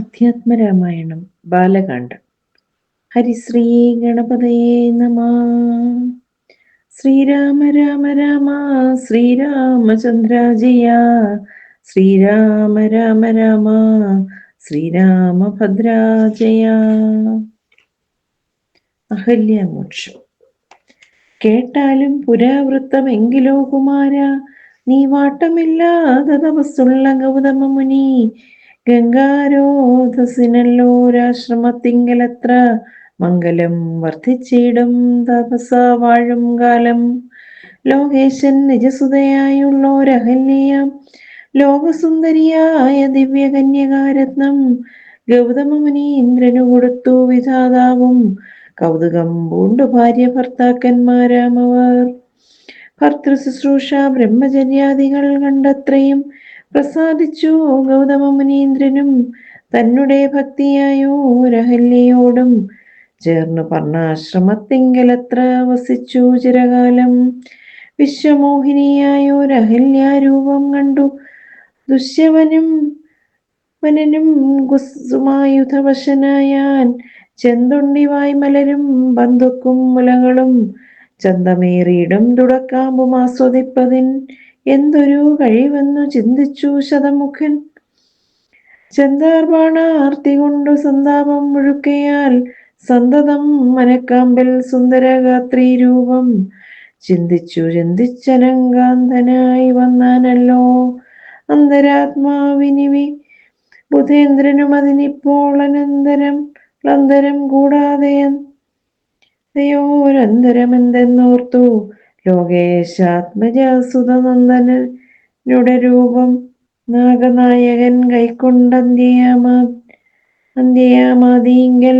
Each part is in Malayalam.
അധ്യാത്മരാമായണം ബാലകാണ്ഡം ഹരിശ്രീ ഗണപതയേ നമ. ശ്രീരാമ രാമ രാമ ശ്രീരാമചന്ദ്ര ജയ ശ്രീരാമ രാമ രാമ ശ്രീരാമഭദ്രാജയ. അഹല്യമോക്ഷം. കേട്ടാലും പുരാവൃത്തമെങ്കിലോ കുമാര നീ വാട്ടമില്ലാതെ തപസ്സുള്ള ഗൗതമ മുനി ഗംഗാരോധസിനല്ലോരാശ്രമത്തിങ്കലത്ര മംഗലം വർദ്ധിച്ചിടും തപസ വാഴും കാലം. ലോകേശൻ നിജസുതയായുള്ളോരഹല്യം ലോകസുന്ദരിയായ ദിവ്യകന്യകാരത്നം ഗൗതമ മുനി ഇന്ദ്രനു കൊടുത്തു വിധാതാവും. കൗതുകം പൂണ്ടു ഭാര്യ ഭർത്താക്കന്മാരാമവർ. ഭർത്തൃശുശ്രൂഷ ബ്രഹ്മചര്യാദികൾ കണ്ടത്രയും പ്രസാദിച്ചു. ഗൗതമ മുനീന്ദ്രനും തന്നെ ഭക്തിയായോ രഹല്യയോടും ചേർന്നു പർണാശ്രമത്തിങ്കലത്ര വസിച്ചു ചിരകാലം. വിശ്വമോഹിനിയായോ രഹല്യാരൂപം കണ്ടു. ദുഷ്യവനും വനനും ഗുസുമായുധവശനായാൻ ചെന്തുണ്ടിവായ് വായ്മലരും ബന്ധുക്കും മുലകളും ചന്തമേറിയിടും തുടക്കാമ്പും ആസ്വദിപ്പതിൻ എന്തൊരു കഴിവെന്നു ചിന്തിച്ചു ശതമുഖൻ. ചന്ദാർബാണാർത്തി കൊണ്ടു സന്താപം മുഴുക്കയാൽ സന്തതം മനക്കാമ്പിൽ സുന്ദരഗാത്രി രൂപം. ചിന്തിച്ചു ചിന്തിച്ചനങ്കാന്തനായി വന്നാനല്ലോ അന്തരാത്മാവിനിവി. ബുധേന്ദ്രനും അതിനിപ്പോൾ അനന്തരം അന്തരം കൂടാതെ അയോരന്തരമെന്തെന്നോർത്തു ലോകേശാത്മജസുതനന്ദനുടെ രൂപം നാഗനായകൻ അന്ത്യയാമാതീങ്കൽ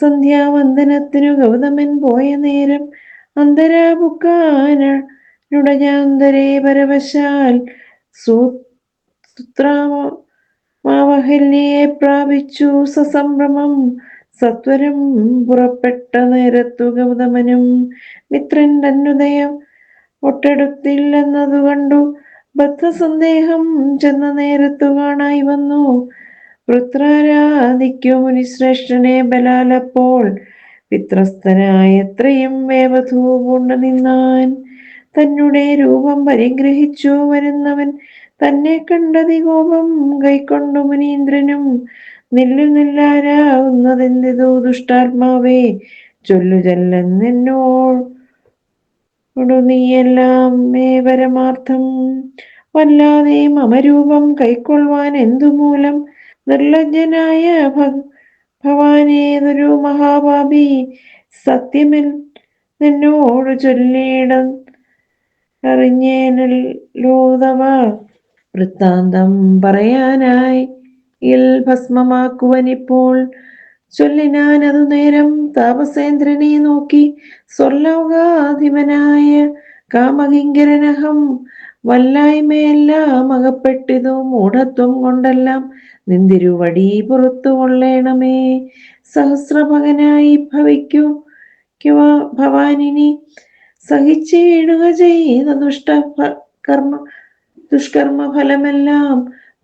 സന്ധ്യാവന്ദനത്തിനു ഗൗതമൻ പോയ നേരം അന്തരാപുക്കാനുടജാന്തരേ പരവശാൽ സൂത്രാമാവഹല്യെ പ്രാപിച്ചു സസംഭ്രമം. സത്വരം പുറപ്പെട്ട നേരത്തു ഗൗതമനും മിത്രൻ തന്നുദയം ഒട്ടെടുത്തില്ലെന്നതു കണ്ടു. ബദ്ധസന്ദേഹം ചെന്ന നേരത്തു കാണായി വന്നു. വൃത്രാരാധിക്കു മുനിശ്രേഷ്ഠനെ ബലാലപ്പോൾ പിത്രസ്ഥനായത്രയും വേവധൂ പൂണ്ടു നിന്നാൻ തന്നെ രൂപം പരിഗ്രഹിച്ചു വരുന്നവൻ തന്നെ കണ്ടതി കോപം കൈക്കൊണ്ടു മുനീന്ദ്രനും നില്ലു നില്ലാരാവുന്നതെന്തിതു ദുഷ്ടാത്മാവേ ചൊല്ലു ചെല്ലെന്നെന്നോടു നീയെല്ലാം മേ പരമാർത്ഥം. വല്ലാതെ മമരൂപം കൈക്കൊള്ളുവാൻ എന്തു മൂലം? നിർലജ്ജനായ ഭവാനേതൊരു മഹാഭാപി സത്യമിൽ നിന്നോട് ചൊല്ലിയിട അറിഞ്ഞേനല്ലോതവ വൃത്താന്തം പറയാനായി ഇൽ ഭസ്മമാക്കുവനിപ്പോൾ. ചൊല്ലിനാൻ അതു നേരം താപസേന്ദ്രനെ നോക്കി സ്വർലോകാധിപനായ കാമകിങ്കരനഹം വല്ലായ്മയെല്ലാം അകപ്പെട്ടിതു മൂഢത്വം കൊണ്ടെല്ലാം നിന്തിരുവടി പുറത്തു കൊള്ളേണമേ. സഹസ്രഭകനായി ഭവിക്കൂ ഭവാനിനി. സഹിച്ചിടുക ചെയ്ത ദുഷ്ട കർമ്മ ദുഷ്കർമ്മ ഫലമെല്ലാം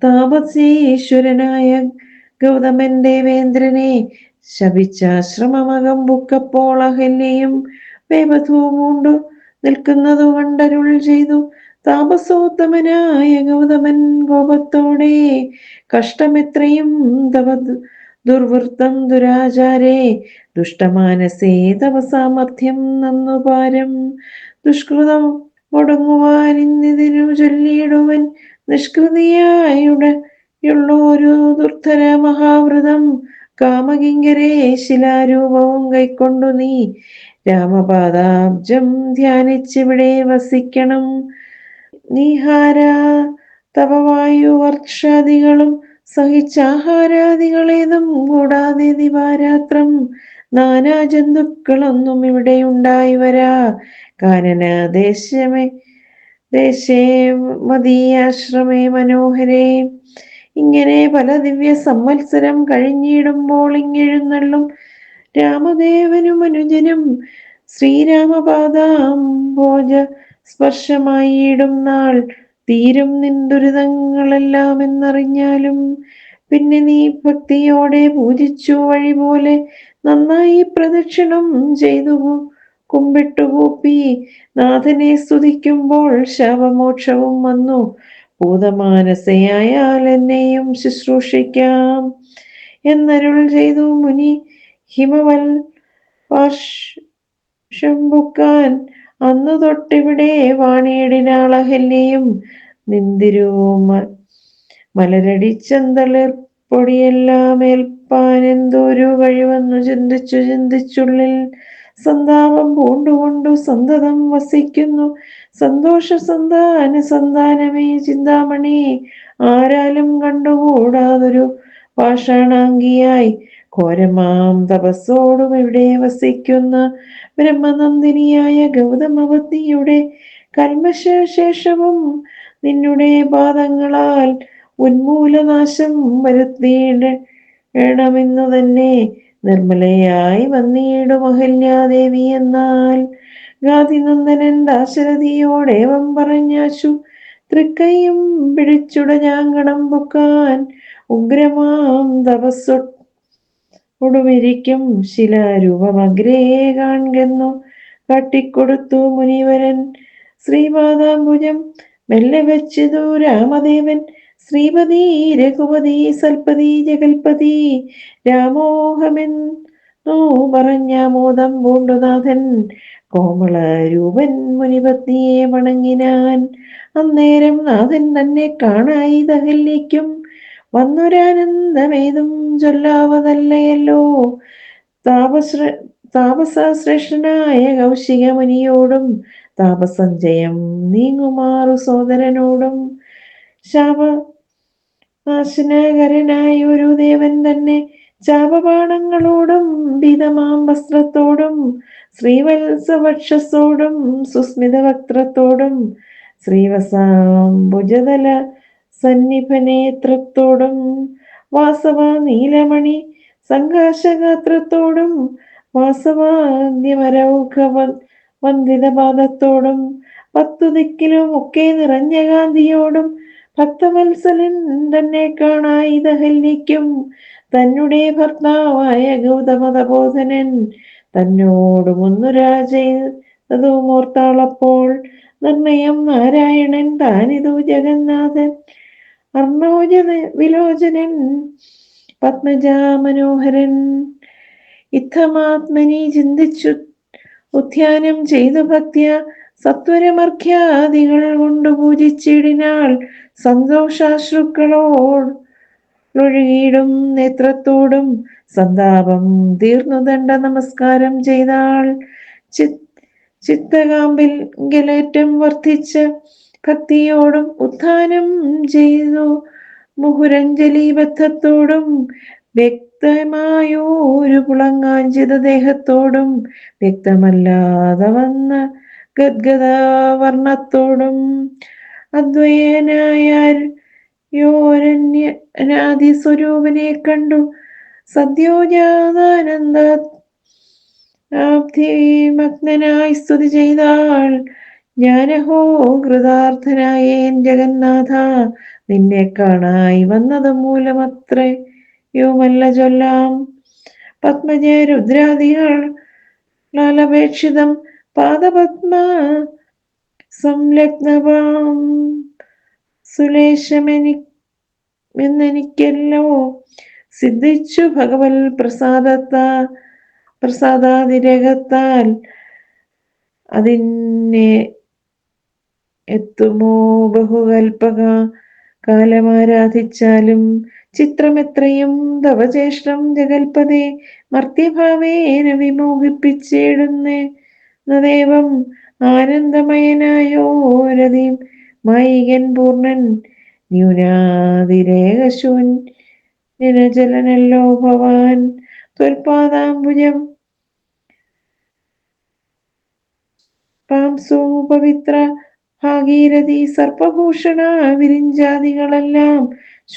താപസീശ്വരനായ ഗൗതമൻ ദേവേന്ദ്രനെ ശപിച്ചാശ്രമമകം ബുക്കപ്പോൾ അഹല്യയും വേപധൂമുണ്ടു നിൽക്കുന്നതു കണ്ടരുൾ ചെയ്തു. താമസോത്തമനായ ഗൗതമൻ കോപത്തോടെ കഷ്ടമെത്രയും തവ ദുർവൃത്തം ദുരാചാരേ ദുഷ്ടമാനസേ തവ സാമർഥ്യം നന്നു പാരം. ദുഷ്കൃതം മുടങ്ങുവാനിന്നിതിനു ചൊല്ലിയിടുവൻ നിഷ്കൃതിയായുള്ളൊരു ദുർധര മഹാവ്രതം കാമകിങ്കരെ ശിലാരൂപവും കൈക്കൊണ്ടു നീ. രാമപാദാബ്ജം ധ്യാനിച്ചിവിടെ വസിക്കണം. നീഹാര തപവായു വർഷാദികളും സഹിച്ചാഹാരാദികളേതും കൂടാതെ ദിവാരാത്രം നാനാ ജന്തുക്കളൊന്നും ഇവിടെ ഉണ്ടായി വരാ. കാനന ദേശമേ ദേശേ മദീയാശ്രമേ മനോഹരേ. ഇങ്ങനെ പല ദിവ്യ സംവത്സരം കഴിഞ്ഞിടുമ്പോൾ ഇങ്ങെഴുന്നള്ളും രാമദേവനും അനുജനും ശ്രീരാമപാദാംബോജ സ്പർശമായിടും നാൾ. തീരും നിൻ ദുരിതങ്ങളെല്ലാം എന്നറിഞ്ഞാലും പിന്നെ നീ ഭക്തിയോടെ പൂജിച്ചു വഴി പോലെ നന്നായി പ്രദക്ഷിണം ചെയ്തു കുമ്പിട്ടു കൂപ്പി. നാഥനെ സ്തുതിക്കുമ്പോൾ ശവമോക്ഷവും വന്നു. ഭൂതമാനസയായാൽ എന്നെയും ശുശ്രൂഷിക്കാം. എന്നരുൾ ചെയ്തു മുനി ഹിമവൽ ശംഭുക്കാൻ. അന്നു തൊട്ടിവിടെ വാണിയിടിനാളഹല്യയും നിന്തിരുവോ മലരടിച്ചന്തളിർപ്പൊടിയെല്ലാം ഏൽപ്പാൻ എന്തോരു കഴിവെന്നു ചിന്തിച്ചു ചിന്തിച്ചുള്ളിൽ സന്താപം പൂണ്ടുകൊണ്ടു സന്തതം വസിക്കുന്നു. സന്തോഷ സന്താന സന്താനമേ ചിന്താമണി. ആരാലും കണ്ടുകൂടാതൊരു പാഷാണാംഗിയായി കോരമാം തപസ്സോടും ഇവിടെ വസിക്കുന്ന. ബ്രഹ്മനന്ദിനിയായ ഗൗതമവതിയുടെ കൽമശേഷവും നിന്നുടെ പാദങ്ങളാൽ ഉന്മൂലനാശം വരുത്തിയിടണമെന്നു തന്നെ നിർമ്മലയായി വന്നിടും അഹല്യാദേവി എന്നാൽ. ഗാതിനന്ദനൻ ദാശരഥിയോടേവം പറഞ്ഞാശു തൃക്കൈയും പിടിച്ചുടഞ്ഞാങ്കണം പൊക്കാൻ ഉഗ്രമാം തപസ്സൊ ഒടുമിരിക്കും ശിലാരൂപമഗ്രേ കാൺകെന്നു കട്ടിക്കൊടുത്തു മുനിവരൻ. ശ്രീപാദാംബുജം മെല്ലെ വെച്ചിതു രാമദേവൻ. ശ്രീപതി രഘുപതി സൽപതി ജഗൽപതി രാമോഹമെന്നു പറഞ്ഞ മോദം പൂണ്ടുനാഥൻ കോമള രൂപൻ മുനിപത്നിയെ വണങ്ങിനാൻ. അന്നേരം നാഥൻ തന്നെ കാണായി ദഹല്യയ്ക്കും വന്നൊരാനന്ദമേതും ചൊല്ലാവതല്ലയല്ലോ. താപശ്ര താപസശ്രേഷ്ഠനായ കൗശിക മുനിയോടും താപസഞ്ചയം നീങ്ങുമാറു സോദരനോടും. ശാപ നാശനകരനായ ഒരു ദേവൻ തന്നെ ശാപബാണങ്ങളോടും ഭീതമാം വസ്ത്രത്തോടും ശ്രീവത്സവക്ഷസോടും സുസ്മിത വക്ത്രത്തോടും ശ്രീവസാംബുജതല സന്നിഭനേത്രത്തോടും വാസവ നീലമണി സംഘാശഗാത്രത്തോടും വാസവാദ്യമരൗഖ വന്ദിതപാദത്തോടും പത്തു ദിക്കിലും ഒക്കെ നിറഞ്ഞ കാന്തിയോടും ഭക്തവത്സലൻ തന്നെ കാണായി ദഹല്ലിക്കും തന്നെ ഭർത്താവായ ഗൗതമതബോധനൻ തന്നോടുമൊന്നുരാ ചെയ്തതു മൂർത്താളപ്പോൾ നിർണയം നാരായണൻ താനിതു ജഗന്നാഥൻ. അർണോജ വിലോചനൻ പത്മജാ മനോഹരൻ ഇത്തമാത്മനി ചിന്തിച്ചു ഉദ്ധ്യാനം ചെയ്തു ഭക്തിയ സത്വരമർഖ്യാദികൾ കൊണ്ട് പൂജിച്ചിടിനാൾ സന്തോഷാശ്രുക്കളോടൊഴുകിയിടും നേത്രത്തോടും സന്താപം തീർന്നു ദണ്ഡ നമസ്കാരം ചെയ്താൾ. ചിത് ചിത്തകാമ്പിൽ ഗലേറ്റം വർദ്ധിച്ച ഭക്തിയോടും ഉത്ഥാനം ചെയ്തു. മുഹുരഞ്ജലിബദ്ധത്തോടും വ്യക്തമായൊരു പുളങ്ങാഞ്ചിത ദേഹത്തോടും വ്യക്തമല്ലാതെ വന്ന ഗദ്ഗദ വർണത്തോടും അദ്വയനായ യോരണ്യനാദി സ്വരൂപനെ കണ്ടു സദ്യോജാതാനന്ദ മഗ്നനായി സ്തുതി ചെയ്താൾ ഞാനഹോ കൃതാർത്ഥനായേൻ ജഗന്നാഥ. നിന്നെ കാണായി വന്നത് മൂലമത്രയുമല്ല ചൊല്ലാം പത്മജ രുദ്രാദികൾ ലാലപേക്ഷിതം പാദപത്മ സംലഗ്നവാം. സുലേശമെനി എന്നെനിക്കല്ലോ സിദ്ധിച്ചു ഭഗവൽ പ്രസാദത്താ പ്രസാദാതിരകത്താൽ അതിനെ എത്തുമോ ബഹുകൽപക കാലമാരാധിച്ചാലും ചിത്രമെത്രയും തവചേഷ്ടം ജഗൽപതേ മർത്യഭാവേന വിമോഹിപ്പിച്ചിടുന്നേ. നദേവം ആനന്ദമയനായോരതിം മൈകൻ പൂർണൻ ന്യൂനാതിരേകശൂൻ ജനജലനല്ലോ ഭവാൻ. ത്വൽപാദാംബുജം പാംസോ പവിത്ര ഭാഗീരഥി സർപ്പഭൂഷണ വിരിഞ്ചാദികളെല്ലാം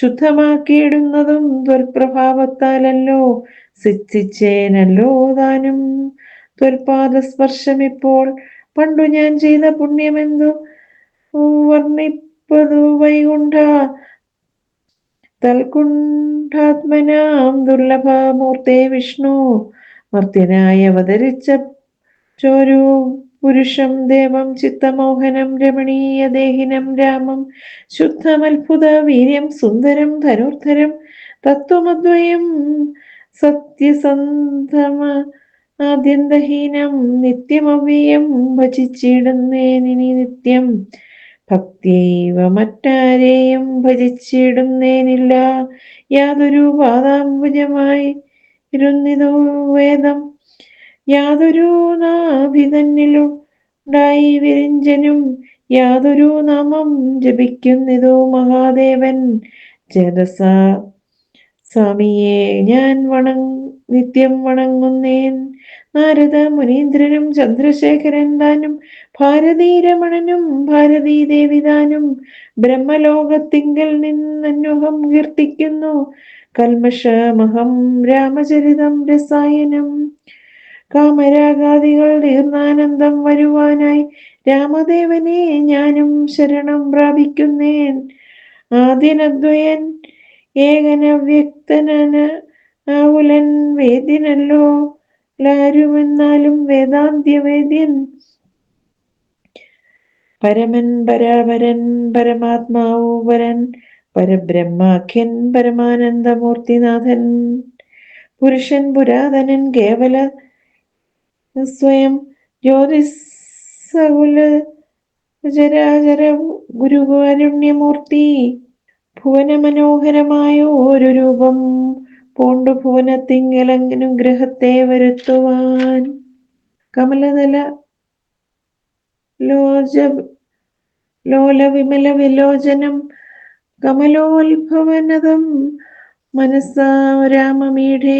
ശുദ്ധമാക്കിയിടുന്നതും ദുർപ്രഭാവത്താലല്ലോ സിദ്ധിച്ചേനല്ലോ താനും. ദുർപാദസ്പർശമിപ്പോൾ പണ്ടു ഞാൻ ചെയ്ത പുണ്യമെന്തു? വർണിപ്പതു വൈകുണ്ഠ തൽകുണ്ഠാത്മനാം ദുർലഭമൂർത്തേ വിഷ്ണു. മർത്യനായി അവതരിച്ച ചോരു പുരുഷം ദേവം ചിത്തമോഹനം രമണീയ ദേഹിനം രാമം ശുദ്ധമത്ഭുത വീര്യം സുന്ദരം ധനുർധരം തത്വമദ്വയം സത്യസന്ധമ ആദ്യന്തഹീനം നിത്യമവ്യയം ഭജിച്ചിടുന്നേനി നിത്യം. ഭക്തിയൈവ മറ്റാരെയും ഭജിച്ചിടുന്നേനില്ല. യാതൊരു പാദാംബുജമായി ഇരുന്നിതോ വേദം. യാതൊരു നാഭി തന്നിലുണ്ടായി വിരഞ്ജനും. യാതൊരു നാമം ജപിക്കുന്നതോ മഹാദേവൻ. ജനസ സ്വാമിയെ ഞാൻ വണങ് നിത്യം വണങ്ങുന്നേൻ. നാരദ മുനീന്ദ്രനും ചന്ദ്രശേഖരൻ താനും ഭാരതീരമണനും ഭാരതീ ദേവിതാനും ബ്രഹ്മലോകത്തിങ്കൽ നിന്നന്വഹം കീർത്തിക്കുന്നു. കൽമഷമഹം രാമചരിതം രസായനം. കാമരാഗാദികൾ തീർന്നാനന്ദം വരുവാനായി രാമദേവനെ ഞാനും ശരണം പ്രാപിക്കുന്നേൻ. ആദിനദ്വയൻ ഏകനവ്യക്തനന ആകുലൻ വേദ്യനല്ലോ. ലാരുമെന്നാലും വേദാന്ത്യവേദ്യൻ. പരമൻ പരാപരൻ പരമാത്മാവു പരൻ പരബ്രഹ്മാഖ്യൻ പരമാനന്ദമൂർത്തിനാഥൻ. പുരുഷൻ പുരാതനൻ കേവല സ്വയം ജ്യോതിസകുല ചരാചര ഭുവന മനോഹരമായ ഒരു രൂപം പൂണ്ടു ഭുവനത്തിങ്കലനുഗ്രഹത്തെ വരുത്തുവാൻ. കമലതല ലോച ലോല വിമല വിലോചനം കമലോത്ഭവനതം മനസ്സാ രാമമീഠേ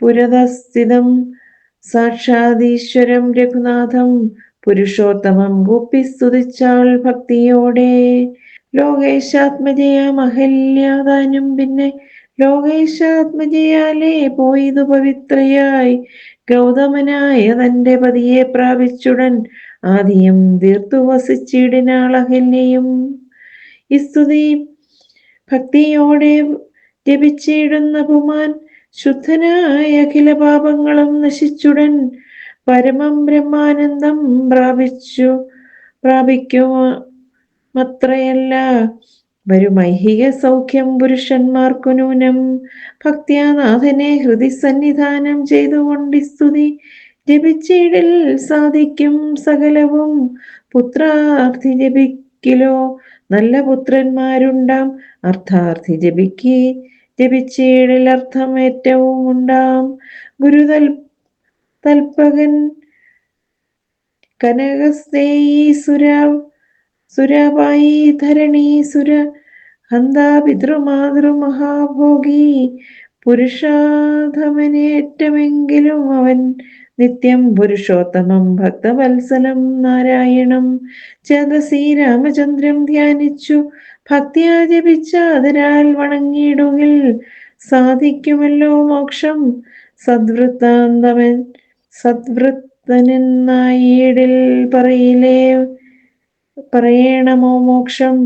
പുരതസ്ഥിതം സാക്ഷാദീശ്വരം രഘുനാഥം പുരുഷോത്തമം ഗോപി സ്തുതിച്ചാൾ ഭക്തിയോടെ. ലോകേശാത്മജയ മഹല്യാദാനും പിന്നെ ലോകേശാത്മജയാലേ പോയിതു പവിത്രയായി. ഗൗതമനായ തന്റെ പതിയെ പ്രാപിച്ചുടൻ ആദ്യം തീർത്തു വസിച്ചിടിനാൾ അഹല്യയും. ഈ ഭക്തിയോടെ ജപിച്ചിടുന്ന പുമാൻ ശുദ്ധനായ അഖില പാപങ്ങളും നശിച്ചുടൻ പരമം ബ്രഹ്മാനന്ദം പ്രാപിച്ചു പ്രാപിക്കുമത്രയല്ല. വരുമൈഹിക സൗഖ്യം പുരുഷന്മാർക്കു നൂനം ഭക്തിയാനാഥനെ ഹൃദി സന്നിധാനം ചെയ്തുകൊണ്ട് സ്തുതി. ജപിച്ചിടിൽ സാധിക്കും സകലവും. പുത്രാർത്ഥി ജപിക്കിലോ. നല്ല പുത്രന്മാരുണ്ടാം. അർത്ഥാർത്ഥി ജപിക്ക്. ജപിച്ചിടിൽ അർത്ഥം ഏറ്റവും ഉണ്ടാം ഗുരുതൽ തൽപകൻ കനകസ്തേയി സുര സുരപായി ധരണി സുര ഹന്താ പിതൃമാതൃമഹാഭോഗി പുരുഷാധമനേറ്റമെങ്കിലും അവൻ നിത്യം പുരുഷോത്തമം ഭക്തവത്സലം നാരായണം ചേതസി രാമചന്ദ്രം ധ്യാനിച്ചു ഭക്തിയാ അതിനാൽ വണങ്ങിയിടുകിൽ സാധിക്കുമല്ലോ മോക്ഷം. സദ്വൃത്താന്തമൻ സദ്വൃത്തനെന്നായിടിൽ പറയിലേ പറയണമോ മോക്ഷം?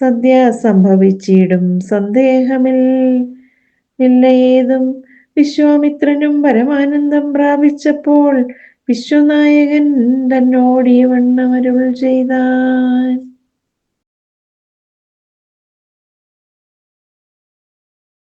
സദ്യ സംഭവിച്ചിടും സന്ദേഹമിൽ ഇല്ല ഏതും വിശ്വാമിത്രനും പരമാനന്ദം പ്രാപിച്ചപ്പോൾ വിശ്വനായകൻ തന്നോട് വണ്ണമരുൾ ചെയ്താൻ